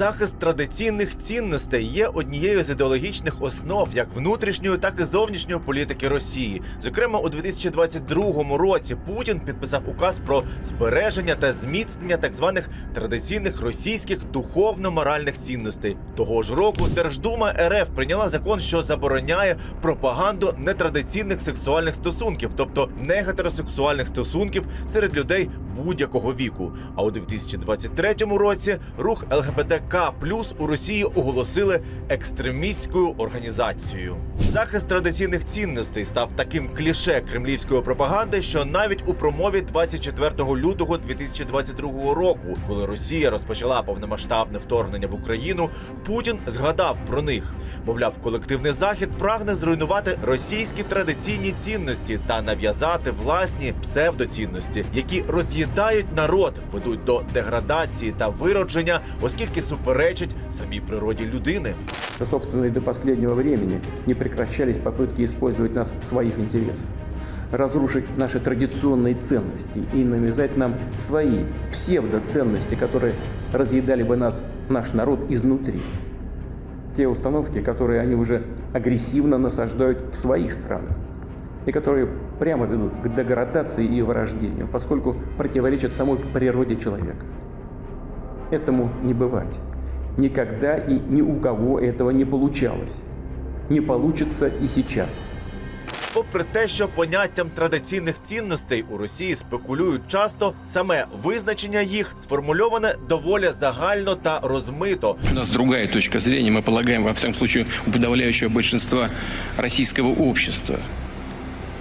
Захист традиційних цінностей є однією з ідеологічних основ як внутрішньої, так і зовнішньої політики Росії. Зокрема, у 2022 році Путін підписав указ про збереження та зміцнення так званих традиційних російських духовно-моральних цінностей. Того ж року Держдума РФ прийняла закон, що забороняє пропаганду нетрадиційних сексуальних стосунків, тобто негетеросексуальних стосунків серед людей будь-якого віку. А у 2023 році рух ЛГБТК у Росії оголосили екстремістською організацією. Захист традиційних цінностей став таким кліше кремлівської пропаганди, що навіть у промові 24 лютого 2022 року, коли Росія розпочала повномасштабне вторгнення в Україну, Путін згадав про них. Мовляв, колективний захід прагне зруйнувати російські традиційні цінності та нав'язати власні псевдоцінності, які роз'їдають народ, ведуть до деградації та виродження, оскільки суперечать самій природі людини. Собственно, и до последнего времени не прекращались попытки использовать нас в своих интересах. Разрушить наши традиционные ценности и навязать нам свои псевдоценности, которые разъедали бы нас, наш народ, изнутри. Те установки, которые они уже агрессивно насаждают в своих странах и которые прямо ведут к деградации и вырождению, поскольку противоречат самой природе человека. Этому не бывать. Никогда и ни у кого этого не получалось. Не получится и сейчас. Попри те, що поняттям традиційних цінностей у Росії спекулюють часто, саме визначення їх сформульоване доволі загально та розмито. У нас другая точка зрения. Мы полагаем, во всяком случае, у подавляющего большинства российского общества.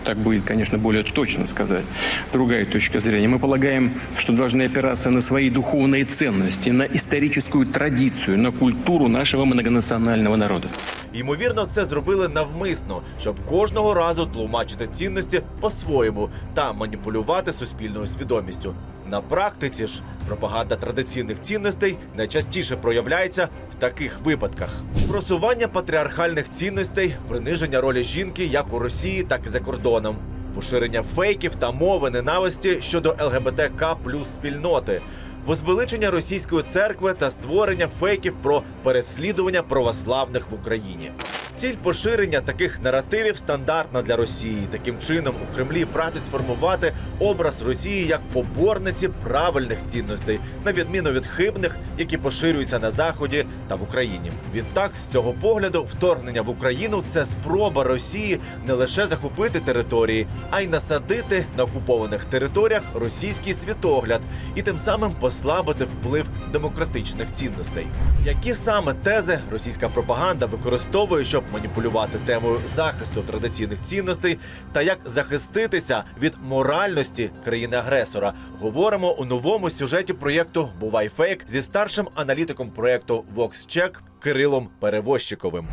Так будет, конечно, более точно сказать. Другая точка зрения. Мы полагаем, что должны опираться на свои духовные ценности, на историческую традицию, на культуру нашего многонационального народа. Ймовірно, це зробили навмисно, щоб кожного разу тлумачити цінності по-своєму та маніпулювати суспільною свідомістю. На практиці ж пропаганда традиційних цінностей найчастіше проявляється в таких випадках: просування патріархальних цінностей, приниження ролі жінки як у Росії, так і за кордоном, поширення фейків та мови ненависті щодо ЛГБТК плюс спільноти. Возвеличення російської церкви та створення фейків про переслідування православних в Україні. Ціль поширення таких наративів стандартна для Росії. Таким чином у Кремлі прагнуть сформувати образ Росії як поборниці правильних цінностей, на відміну від хибних, які поширюються на заході та в Україні. Відтак, з цього погляду, вторгнення в Україну це спроба Росії не лише захопити території, а й насадити на окупованих територіях російський світогляд і тим самим послабити вплив демократичних цінностей. Які саме тези російська пропаганда використовує, щоб маніпулювати темою захисту традиційних цінностей та як захиститися від моральності країни-агресора, говоримо у новому сюжеті проєкту Бувай фейк зі старшим аналітиком проєкту VoxCheck Кирилом Перевозчиковим.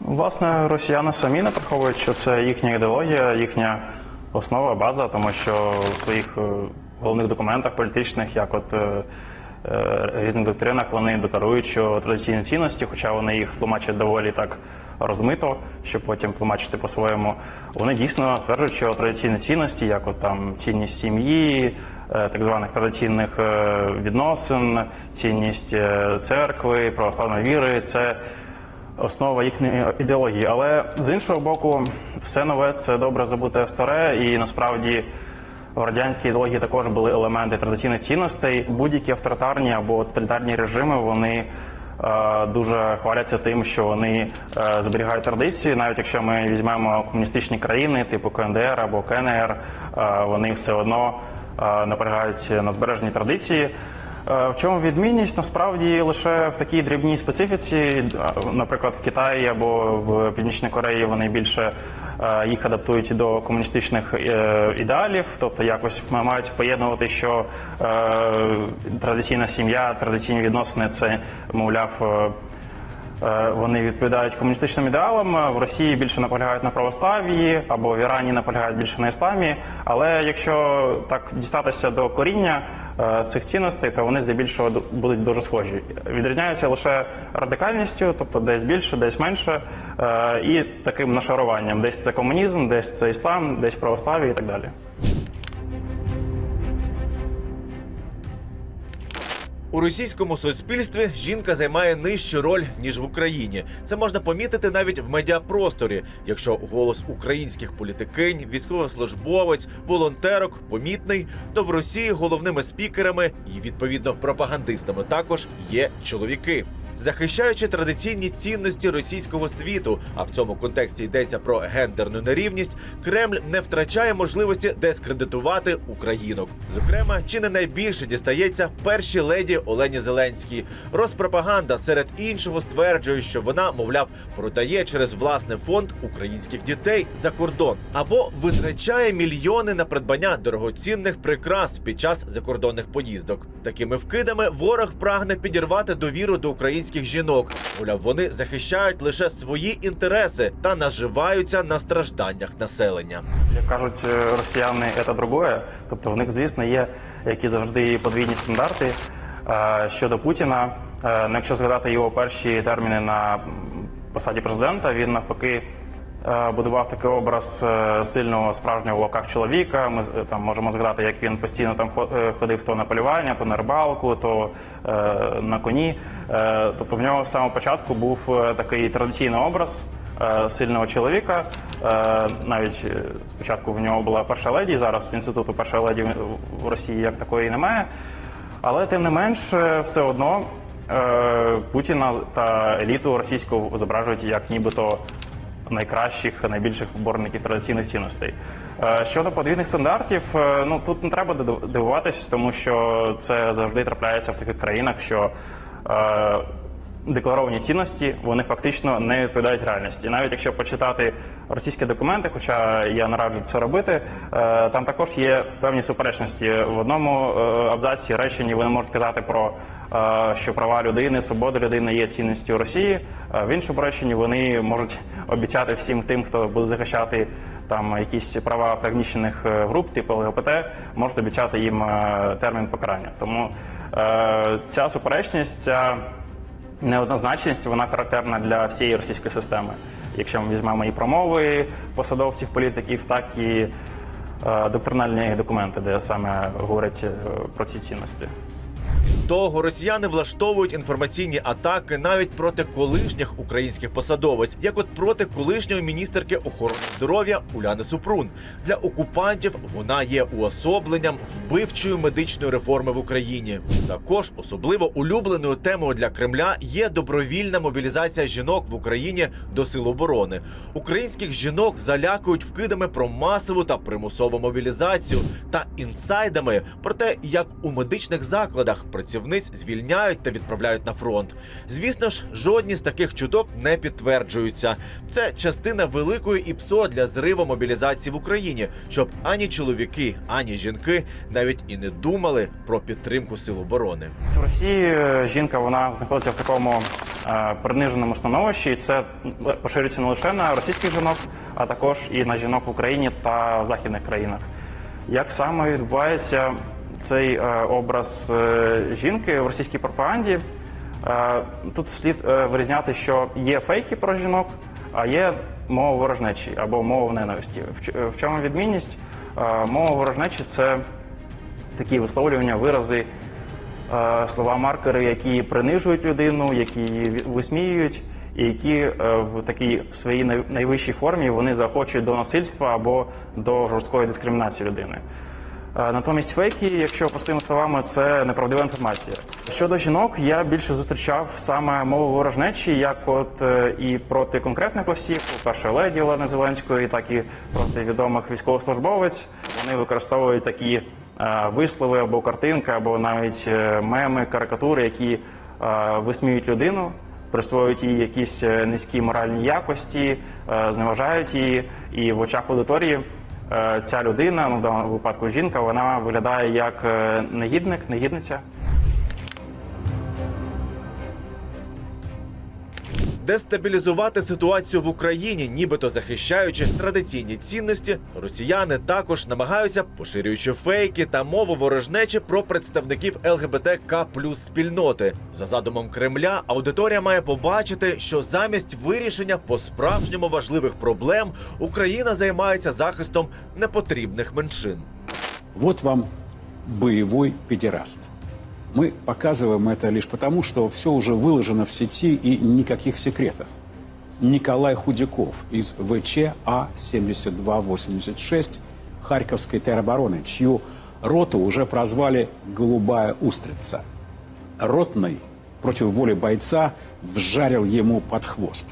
Власне, росіяни самі не приховують, що це їхня ідеологія, їхня основа, база, тому що своїх е, головних документах політичних, як от е, е, різних доктринах, вони декларують, що традиційні цінності, хоча вони їх тлумачать доволі так розмито, щоб потім тлумачити по-своєму, вони дійсно стверджують, що традиційні цінності, як от там цінність сім'ї, е, так званих традиційних відносин, цінність церкви, православної віри, це основа їхньої ідеології. Але з іншого боку, все нове це добре забуте старе, і насправді в радянській ідеології також були елементи традиційних цінностей. Будь-які авторитарні або тоталітарні режими вони. е, Дуже хваляться тим, що вони е, зберігають традиції, навіть якщо ми візьмемо комуністичні країни, типу КНДР або КНР, е, вони все одно наполягають на збереженні традиції. Е, В чому відмінність насправді лише в такій дрібній специфіці, Е, наприклад, в Китаї або в Північній Кореї вони більше е, їх адаптують до комуністичних ідеалів, тобто якось мають поєднувати, що традиційна сім'я, традиційні відносини це, мовляв. Е, вони відповідають комуністичним ідеалам. В Росії більше наполягають на православ'ї або в Ірані наполягають більше на ісламі. Але якщо так дістатися до коріння е, цих цінностей, то вони здебільшого будуть дуже схожі. Відрізняються лише радикальністю, тобто десь більше, десь менше, е, і таким нашаруванням. Десь це комунізм, десь це іслам, десь православ'я і так далі. У російському суспільстві жінка займає нижчу роль ніж в Україні. Це можна помітити навіть в медіапросторі. Якщо голос українських політикинь, військовослужбовець, волонтерок помітний, то в Росії головними спікерами і відповідно пропагандистами також є чоловіки. Захищаючи традиційні цінності російського світу, а в цьому контексті йдеться про гендерну нерівність, Кремль не втрачає можливості дескредитувати українок. Зокрема, чи не найбільше дістається першій леді Олені Зеленській. Розпропаганда серед іншого стверджує, що вона, мовляв, продає через власний фонд українських дітей за кордон або витрачає мільйони на придбання дорогоцінних прикрас під час закордонних поїздок. Такими вкидами ворог прагне підірвати довіру до українських жінок. Мовляв, вони захищають лише свої інтереси та наживаються на стражданнях населення. Як кажуть е, росіяни, це другое. Тобто в них, звісно, є які завжди подвійні стандарти Е, щодо Путіна. е, ну, Якщо згадати його перші терміни на посаді президента, він навпаки. Е, Будував такий образ е, сильного справжнього в лапках чоловіка. Ми е, там можемо згадати, як він постійно там хо- ходив то на полювання, то на рибалку, то е, на коні. Е, тобто в нього з самого початку був такий традиційний образ сильного чоловіка. Навіть спочатку в нього була перша леді, зараз інституту першої леді в- Росії як такої немає. Але тим не менш, все одно Путіна та еліту російську зображують як нібито найкращих, найбільших борників традиційних цінностей. Е, Щодо подвійних стандартів, е, ну тут не треба див- дивуватись, тому що це завжди трапляється в таких країнах, що е, декларовані цінності вони фактично не відповідають реальності. Навіть якщо почитати російські документи, хоча я не раджу це робити, е, там також є певні суперечності. В одному е, абзаці реченні вони можуть казати про е, що права людини, свобода людини є цінністю Росії. В іншому реченні вони можуть обіцяти всім тим, хто буде захищати там якісь права пригнічених груп, типу ЛГБТ, можуть обіцяти їм термін покарання. Тому ця суперечність, ця неоднозначність, вона характерна для всієї російської системи. Якщо ми візьмемо і промови посадовців, політиків, так і е, доктринальні документи, де саме говорять е, про ці цінності. Того росіяни влаштовують інформаційні атаки навіть проти колишніх українських посадовець, як от проти колишньої міністерки охорони здоров'я Уляни Супрун. Для окупантів вона є уособленням вбивчої медичної реформи в Україні. Також особливо улюбленою темою для Кремля є добровільна мобілізація жінок в Україні до сил оборони. Українських жінок залякують вкидами про масову та примусову мобілізацію та інсайдами про те, як у медичних закладах працівниць звільняють та відправляють на фронт. Звісно ж, жодні з таких чуток не підтверджуються. Це частина великої ІПСО для зриву мобілізації в Україні, щоб ані чоловіки, ані жінки навіть і не думали про підтримку сил оборони. В Росії е, жінка вона знаходиться в такому е, приниженому становищі, і це поширюється не лише на російських жінок, а також і на жінок в Україні та західних країнах. Як саме відбувається цей е, образ е, жінки в російській пропаганді? Е, Тут слід вирізняти, що є фейки про жінок, а є мова ворожнечі або мова ненависті. В ч- В чому відмінність? Мова ворожнечі це такі висловлювання, вирази, слова маркери, які принижують людину, які її висміюють, і які в такій своїй найвищій формі вони заохочують до насильства або до жорсткої дискримінації людини. Е, Натомість фейки, якщо простими словами, це неправдива інформація. Щодо жінок, я більше зустрічав саме мову ворожнечі, як от е, і проти конкретних осіб, першої леді Олени Зеленської, так і проти відомих військовослужбовець. Вони використовують такі е, вислови або картинки, або навіть меми, карикатури, які висміють людину. Присвоюють їй якісь низькі моральні якості, зневажають її, і в очах аудиторії ця людина, ну в даному випадку жінка, вона виглядає як е, негідник, негідниця. Дестабілізувати ситуацію в Україні, нібито захищаючи традиційні цінності, росіяни також намагаються, поширюючи фейки та мову ворожнечі про представників ЛГБТК плюс спільноти. За задумом Кремля, аудиторія має побачити, що замість вирішення по справжньому важливих проблем Україна займається захистом непотрібних меншин. Вот вам боевой педераст. Мы показываем это лишь потому, что все уже выложено в сети и никаких секретов. Николай Худяков из ВЧ А-7286 Харьковской теробороны, чью роту уже прозвали «Голубая устрица». Ротный против воли бойца вжарил ему под хвост.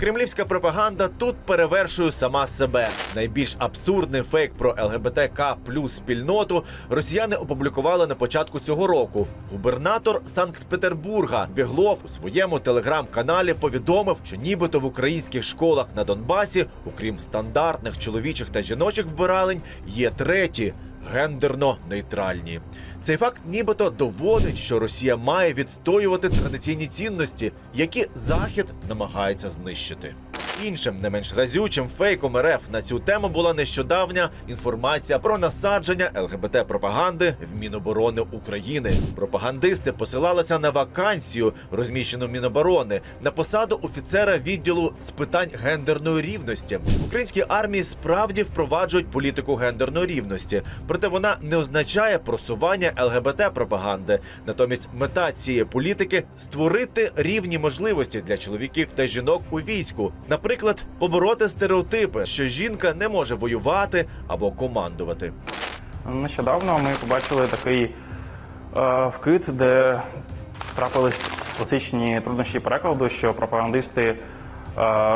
Кремлівська пропаганда тут перевершує сама себе. Найбільш абсурдний фейк про ЛГБТК плюс спільноту росіяни опублікували на початку цього року. Губернатор Санкт-Петербурга Біглов у своєму телеграм-каналі повідомив, що нібито в українських школах на Донбасі, окрім стандартних чоловічих та жіночих вбиралень, є треті. Гендерно нейтральні цей факт нібито доводить, що Росія має відстоювати традиційні цінності, які Захід намагається знищити. Іншим не менш разючим фейком РФ на цю тему була нещодавня інформація про насадження ЛГБТ пропаганди в Міноборони України. Пропагандисти посилалися на вакансію, розміщену Міноборони, на посаду офіцера відділу з питань гендерної рівності. В українській армії справді впроваджують політику гендерної рівності, проте вона не означає просування ЛГБТ пропаганди. Натомість мета цієї політики створити рівні можливості для чоловіків та жінок у війську. Наприклад, побороти стереотипи, що жінка не може воювати або командувати. Нещодавно ми побачили такий е, вкид, де трапились класичні труднощі перекладу, що пропагандисти е,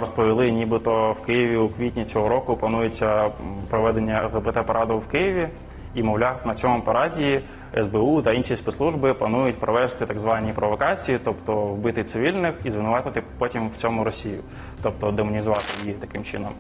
розповіли, нібито в Києві у квітні цього року планується проведення ЛГБТ-параду в Києві. І, мовляв, на цьому параді СБУ та інші спецслужби планують провести так звані провокації, тобто вбити цивільних і звинуватити потім в цьому Росію, тобто демонізувати її таким чином.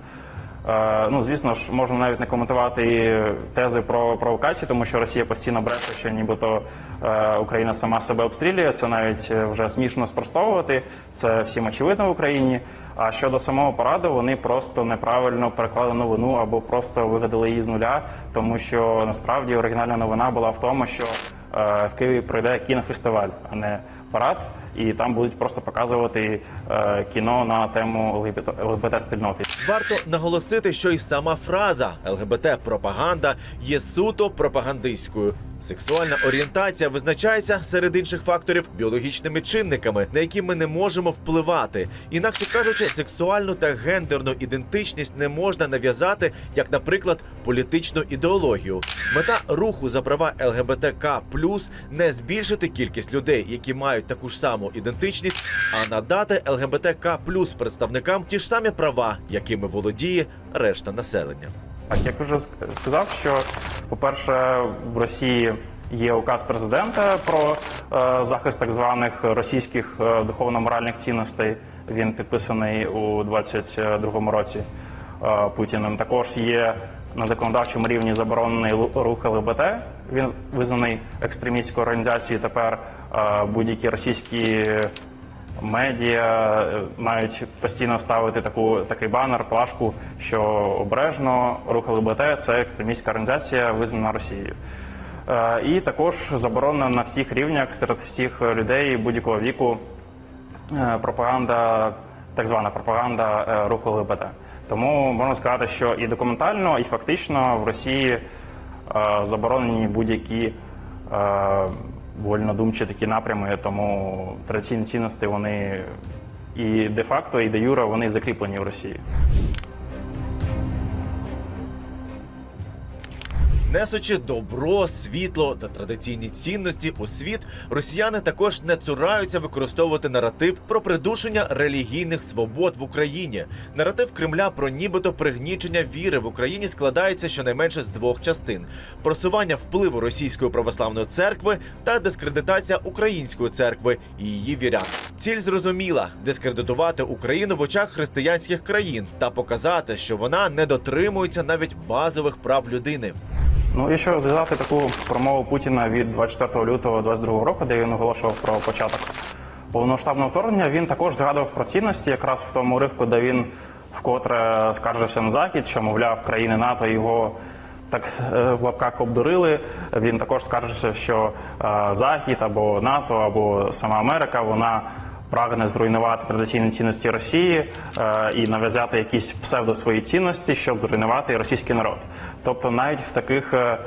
Е, Ну, звісно ж, можна навіть не коментувати тези про провокації, тому що Росія постійно бреше, що нібито е, Україна сама себе обстрілює. Це навіть е, вже смішно спростовувати. Це всім очевидно в Україні. А щодо самого параду, вони просто неправильно переклали новину або просто вигадали її з нуля, тому що насправді оригінальна новина була в тому, що е, в Києві пройде кінофестиваль, а не парад, і там будуть просто показувати е, кіно на тему ЛГБТ спільноти. Варто наголосити, що і сама фраза ЛГБТ пропаганда є суто пропагандистською. Сексуальна орієнтація визначається серед інших факторів біологічними чинниками, на які ми не можемо впливати. Інакше кажучи, сексуальну та гендерну ідентичність не можна нав'язати, як, наприклад, політичну ідеологію. Мета руху за права ЛГБТК не збільшити кількість людей, які мають таку ж саму ідентичність, а надати ЛГБТК плюс представникам ті ж самі права, якими володіє решта населення. Як вже сказав, що по-перше, в Росії є указ президента про е, захист так званих російських е, духовно-моральних цінностей. Він підписаний у 22-му році е, Путіним. Також є на законодавчому рівні заборонений рух ЛГБТ. Він визнаний екстремістською організацією. Тепер е, будь-які російські медіа е, мають постійно ставити таку такий банер, плашку, що обережно рух ЛГБТ – це екстремістська організація, визнана Росією. Е, І також заборонена на всіх рівнях серед всіх людей будь-якого віку пропаганда, так звана пропаганда руху ЛГБТ. Тому можна сказати, що і документально, і фактично в Росії е, заборонені будь-які е, вольнодумчі такі напрями, тому традиційні цінності вони і де-факто, і де юра вони закріплені в Росії. Несучи добро, світло та традиційні цінності у світ, росіяни також не цураються використовувати наратив про придушення релігійних свобод в Україні. Наратив Кремля про нібито пригнічення віри в Україні складається щонайменше з двох частин: просування впливу російської православної церкви та дискредитація української церкви і її вірян. Ціль зрозуміла дискредитувати Україну в очах християнських країн та показати, що вона не дотримується навіть базових прав людини. Ну, якщо згадати таку промову Путіна від 24 лютого 2022 року, де він оголошував про початок повноштабного вторгнення він також згадував про цінності, якраз в тому уривку, де він вкотре скаржився на захід, що мовляв країни НАТО його. Так е, в лапках обдурили. Він також скаржився, що е, Захід або НАТО, або сама Америка вона прагне зруйнувати традиційні цінності Росії е, і нав'язати якісь псевдо свої цінності, щоб зруйнувати російський народ. Тобто, навіть в таких е, е,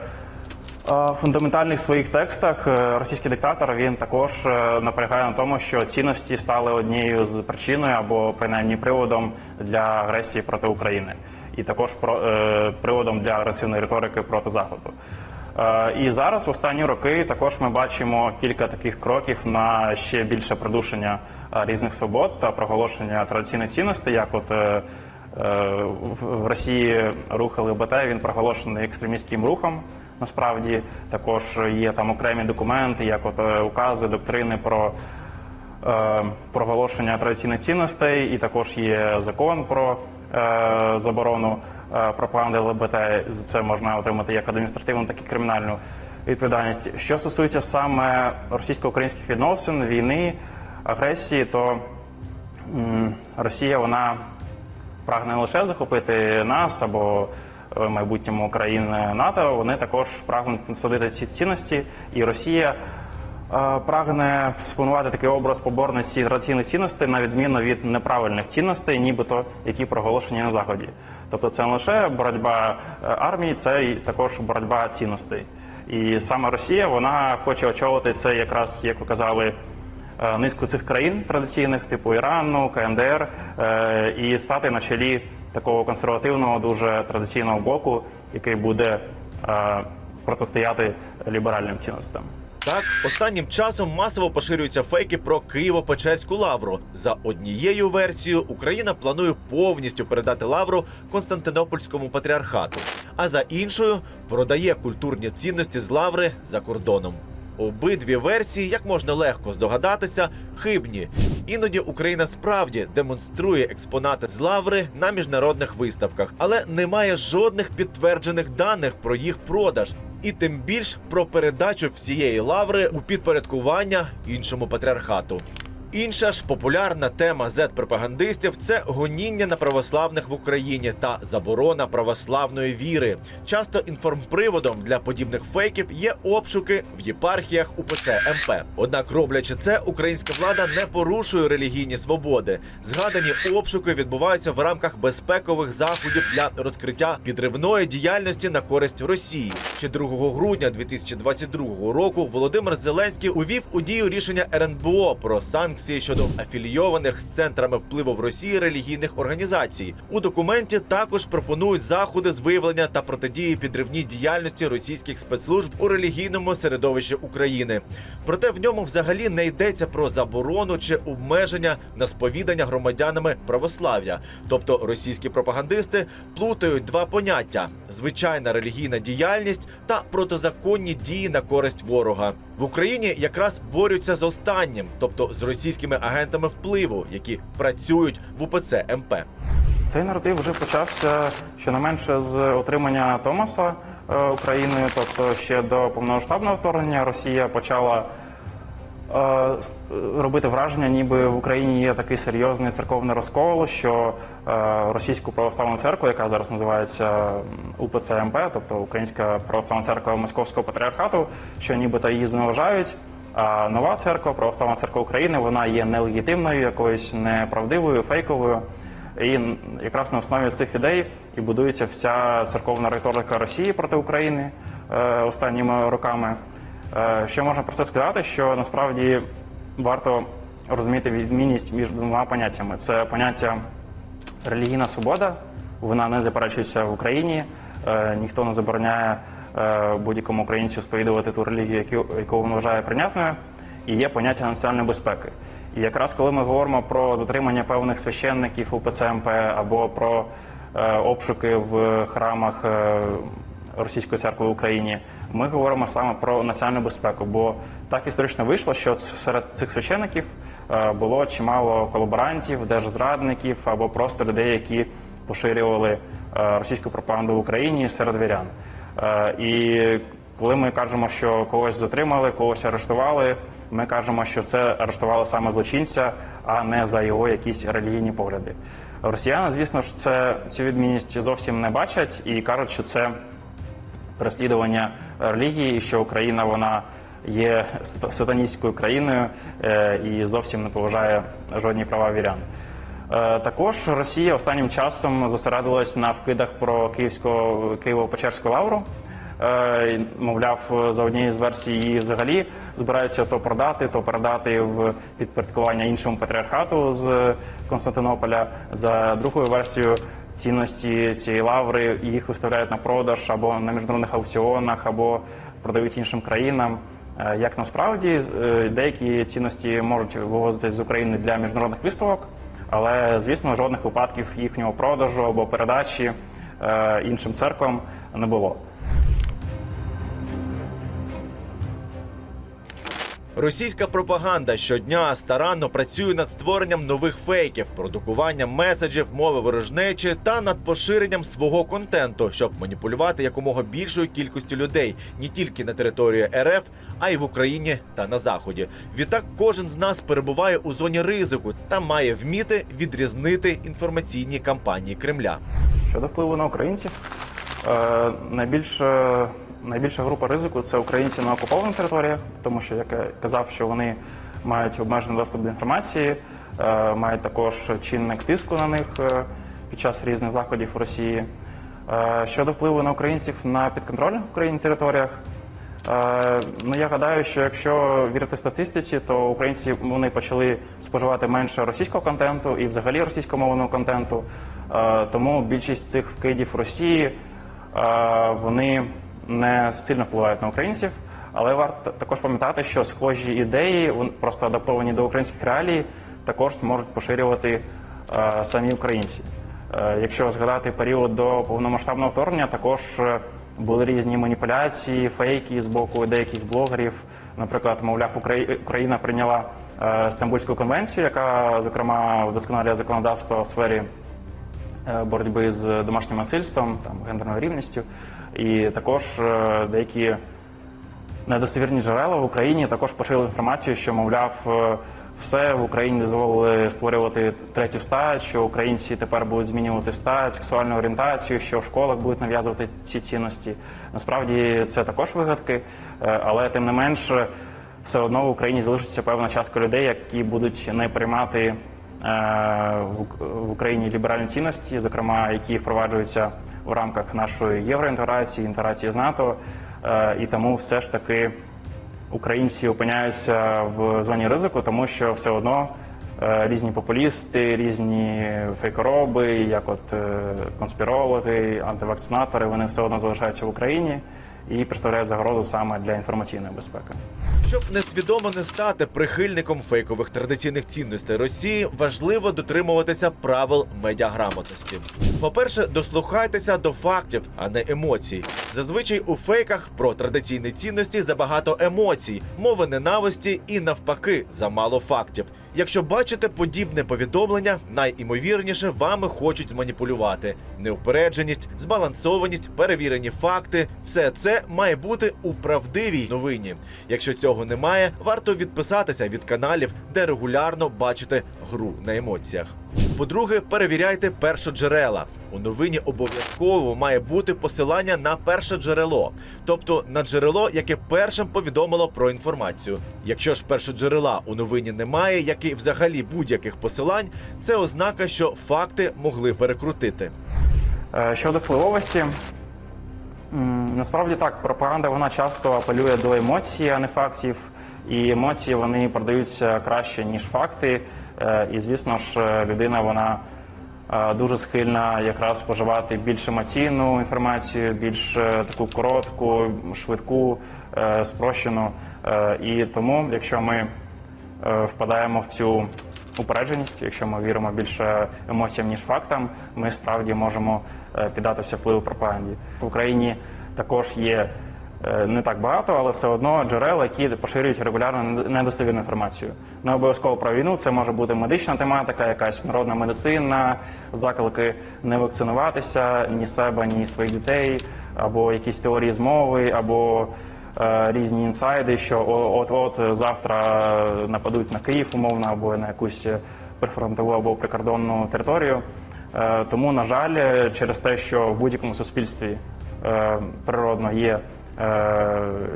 фундаментальних своїх текстах е, російський диктатор він також е, наполягає на тому, що цінності стали однією з причиною або принаймні приводом для агресії проти України, і також про е, приводом для агресивної риторики проти Заходу. І зараз в останні роки також ми бачимо кілька таких кроків на ще більше придушення різних свобод та проголошення традиційних цінностей, як от е, е, в Росії рух ЛГБТ він проголошений екстремістським рухом. Насправді також є там окремі документи, як от е, укази, доктрини про е, проголошення традиційних цінностей, і також є закон про е, заборону е, пропаганди ЛГБТ. За це можна отримати як адміністративну, так і кримінальну відповідальність. Що стосується саме російсько-українських відносин, війни, агресії, то Росія вона прагне не лише захопити нас або е, в майбутньому країн НАТО, вони також прагнуть насадити ці цінності, і Росія е, прагне сформувати такий образ поборності традиційних цінностей на відміну від неправильних цінностей, нібито які проголошені на заході. Тобто, це не лише боротьба е, армії, це і також боротьба цінностей. І саме Росія вона хоче очолити це якраз, як ви казали, низку цих країн традиційних, типу Ірану, КНДР, е, і стати на чолі такого консервативного, дуже традиційного блоку, який буде е, протистояти ліберальним цінностям. Так, останнім часом масово поширюються фейки про Києво-Печерську лавру. За однією версією, Україна планує повністю передати лавру Константинопольському патріархату, а за іншою продає культурні цінності з лаври за кордоном. Обидві версії, як можна легко здогадатися, хибні. Іноді Україна справді демонструє експонати з лаври на міжнародних виставках, але немає жодних підтверджених даних про їх продаж. І тим більш про передачу всієї лаври у підпорядкування іншому патріархату. Інша ж популярна тема зет-пропагандистів це гоніння на православних в Україні та заборона православної віри. Часто інформприводом для подібних фейків є обшуки в єпархіях УПЦ МП. Однак, роблячи це, українська влада не порушує релігійні свободи. Згадані обшуки відбуваються в рамках безпекових заходів для розкриття підривної діяльності на користь Росії. Ще 2 грудня 2022 року Володимир Зеленський увів у дію рішення РНБО про санкції щодо афілійованих з центрами впливу в Росії релігійних організацій. У документі також пропонують заходи з виявлення та протидії підривній діяльності російських спецслужб у релігійному середовищі України. Проте в ньому взагалі не йдеться про заборону чи обмеження на сповідання громадянами православ'я. Тобто російські пропагандисти плутають два поняття: звичайна релігійна діяльність та протизаконні дії на користь ворога. В Україні якраз борються з останнім, тобто з російськими агентами впливу, які працюють в УПЦ МП. Цей наратив вже почався щонайменше з отримання Томаса е, Україною. Тобто ще до повномасштабного вторгнення Росія почала робити враження, ніби в Україні є такий серйозний церковний розкол, що е, російську православну церкву, яка зараз називається УПЦ МП, тобто Українська православна церква Московського патріархату, що нібито її зневажають. А нова церква, православна церква України, вона є нелегітимною, якоюсь неправдивою, фейковою. І якраз на основі цих ідей і будується вся церковна риторика Росії проти України е, останніми роками. Е, що можна про це сказати? Що насправді варто розуміти відмінність між двома поняттями: це поняття релігійна свобода, вона не заперечується в Україні. Е, ніхто не забороняє е, будь-якому українцю сповідувати ту релігію, яку, він вважає прийнятною. І є поняття національної безпеки. І якраз коли ми говоримо про затримання певних священників УПЦ МП або про обшуки в храмах Російської церкви в Україні, ми говоримо саме про національну безпеку. Бо так історично вийшло, що серед цих священників е, було чимало колаборантів, держзрадників або просто людей, які поширювали е, російську пропаганду в Україні серед вірян. Е, І Коли ми кажемо, що когось затримали, когось арештували, ми кажемо, що це арештували саме злочинця, а не за його якісь релігійні погляди. Росіяни, звісно ж, це цю відмінність зовсім не бачать і кажуть, що це переслідування релігії, що Україна вона є сатаністською країною е, і зовсім не поважає жодні права вірян. Е, Також Росія останнім часом зосередилась на вкидах про Київського Києво-Печерську лавру. Е, Мовляв, за однією з версій її взагалі збираються то продати, то передати в підпорядкування іншому патріархату з Константинополя. За другою версією, цінності цієї лаври їх виставляють на продаж або на міжнародних аукціонах, або продають іншим країнам. Е, Як насправді е, деякі цінності можуть вивозитись з України для міжнародних виставок, але звісно жодних випадків їхнього продажу або передачі е, іншим церквам не було. Російська пропаганда щодня старанно працює над створенням нових фейків, продукуванням меседжів, мови ворожнечі та над поширенням свого контенту, щоб маніпулювати якомога більшою кількістю людей не тільки на території РФ, а й в Україні та на заході. Відтак кожен з нас перебуває у зоні ризику та має вміти відрізнити інформаційні кампанії Кремля. Щодо впливу на українців, е, найбільша, найбільша група ризику це українці на окупованих територіях, тому що, як я казав, що вони мають обмежений доступ до інформації, е, мають також чинник тиску на них е, під час різних заходів в Росії. Е, Щодо впливу на українців на підконтрольних Україні територіях, Ну, я гадаю, що якщо вірити статистиці, то українці вони почали споживати менше російського контенту і взагалі російськомовного контенту. Тому більшість цих вкидів Росії вони не сильно впливають на українців. Але варто також пам'ятати, що схожі ідеї, просто адаптовані до українських реалій, також можуть поширювати е, самі українці. Е, Якщо згадати період до повномасштабного вторгнення, також е, були різні маніпуляції, фейки з боку деяких блогерів. Наприклад, мовляв, Україна прийняла е, Стамбульську конвенцію, яка зокрема вдосконалює законодавство в сфері е, боротьби з домашнім насильством, там гендерною рівністю, і також е, деякі недостовірні джерела в Україні також поширили інформацію, що мовляв, е, все в Україні дозволили створювати третю стать, що українці тепер будуть змінювати стать, сексуальну орієнтацію, що в школах будуть нав'язувати ці цінності. Насправді це також вигадки, е, але тим не менш, все одно в Україні залишиться певна частка людей, які будуть не приймати в Україні ліберальні цінності, зокрема, які впроваджуються в рамках нашої євроінтеграції, інтеграції з НАТО, Е, і тому все ж таки українці опиняються в зоні ризику, тому що все одно е, різні популісти, різні фейкороби, як от е, конспірологи, антивакцинатори, вони все одно залишаються в Україні і представляють загрозу саме для інформаційної безпеки. Щоб несвідомо не стати прихильником фейкових традиційних цінностей Росії, важливо дотримуватися правил медіаграмотності. По-перше, дослухайтеся до фактів, а не емоцій. Зазвичай у фейках про традиційні цінності забагато емоцій, мови ненависті і навпаки замало фактів. Якщо бачите подібне повідомлення, найімовірніше вами хочуть зманіпулювати. Неупередженість, збалансованість, перевірені факти все це має бути у правдивій новині. Якщо цього немає, варто відписатися від каналів, де регулярно бачите гру на емоціях. По-друге, перевіряйте першоджерела. У новині обов'язково має бути посилання на перше джерело, тобто на джерело, яке першим повідомило про інформацію. Якщо ж першоджерела у новині немає, як і взагалі будь-яких посилань, це ознака, що факти могли перекрутити. Е, Щодо впливовості, насправді так, пропаганда вона часто апелює до емоцій, а не фактів. І емоції вони продаються краще, ніж факти. Е, І, звісно ж, е, людина вона е, дуже схильна якраз споживати більш емоційну інформацію, більш таку коротку, швидку, спрощену. І тому, якщо ми впадаємо в цю упередженість, якщо ми віримо більше емоціям, ніж фактам, ми справді можемо піддатися впливу пропаганді. В Україні також є не так багато, але все одно джерел, які поширюють регулярно недостовірну інформацію. Не обов'язково про війну, це може бути медична тематика, якась народна медицина, заклики не вакцинуватися ні себе, ні своїх дітей, або якісь теорії змови, або е, різні інсайди, що от-от завтра нападуть на Київ умовно, або на якусь прифронтову або прикордонну територію. Е, Тому, на жаль, е, через те, що в будь-якому суспільстві е, природно є е,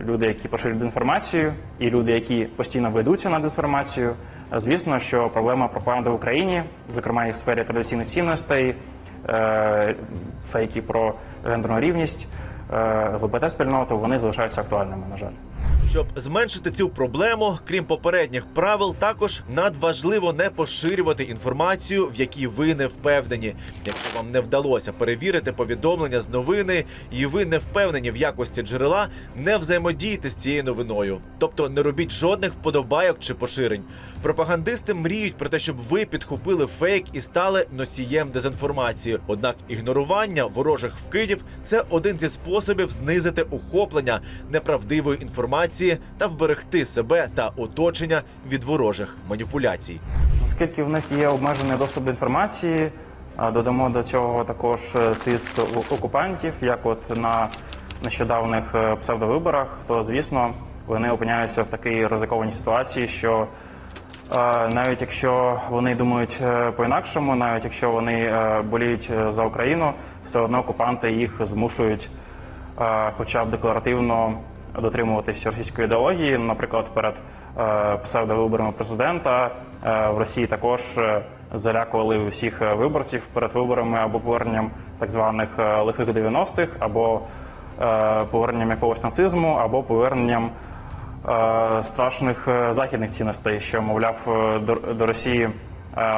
люди, які поширюють інформацію, і люди, які постійно ведуться на дезінформацію, е, звісно, що проблема пропаганди в Україні, зокрема і в сфері традиційних цінностей, е, фейки про гендерну рівність, е, ЛГБТ-спільноту, вони залишаються актуальними, на жаль. Щоб зменшити цю проблему, крім попередніх правил, також надважливо не поширювати інформацію, в якій ви не впевнені. Якщо вам не вдалося перевірити повідомлення з новини, і ви не впевнені в якості джерела, не взаємодійте з цією новиною. Тобто не робіть жодних вподобайок чи поширень. Пропагандисти мріють про те, щоб ви підхопили фейк і стали носієм дезінформації. Однак ігнорування ворожих вкидів це один зі способів знизити охоплення неправдивої інформації та вберегти себе та оточення від ворожих маніпуляцій. Оскільки в них є обмежений доступ до інформації, додамо до цього також е, тиск окупантів, як от на нещодавних е, псевдовиборах, то звісно вони опиняються в такій ризикованій ситуації, що е, навіть якщо вони думають по-інакшому, навіть якщо вони боліють за Україну, все одно окупанти їх змушують хоча б декларативно дотримуватись російської ідеології. Наприклад, перед е, псевдовиборами президента е, в Росії також е, залякували усіх виборців перед виборами або поверненням так званих лихих 90-х, або поверненням якогось нацизму, або поверненням страшних західних цінностей, що мовляв до, до Росії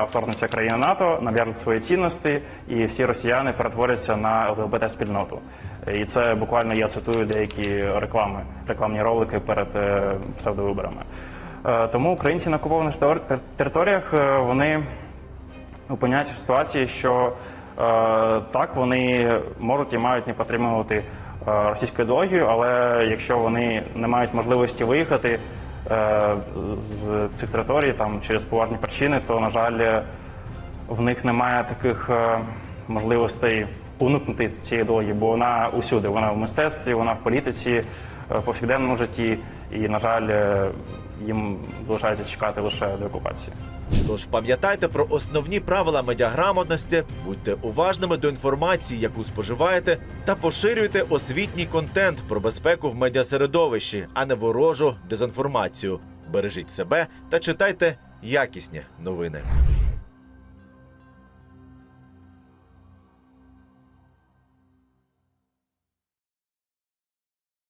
вторгнеться країна НАТО, нав'яжуть свої цінності, і всі росіяни перетворяться на ЛГБТ спільноту. І це буквально я цитую деякі реклами, рекламні ролики перед е, псевдовиборами. Е, Тому українці на окупованих тер- тер- територіях е, вони опиняються в ситуації, що е, так вони можуть і мають не підтримувати е, російську ідеологію, але якщо вони не мають можливості виїхати е, з цих територій там через поважні причини, то на жаль в них немає таких е, можливостей уникнути цієї ідеології, бо вона усюди. Вона в мистецтві, вона в політиці, е, в повсякденному житті, і на жаль, е, їм залишається чекати лише деокупації. Тож пам'ятайте про основні правила медіаграмотності, будьте уважними до інформації, яку споживаєте, та поширюйте освітній контент про безпеку в медіасередовищі, а не ворожу дезінформацію. Бережіть себе та читайте якісні новини.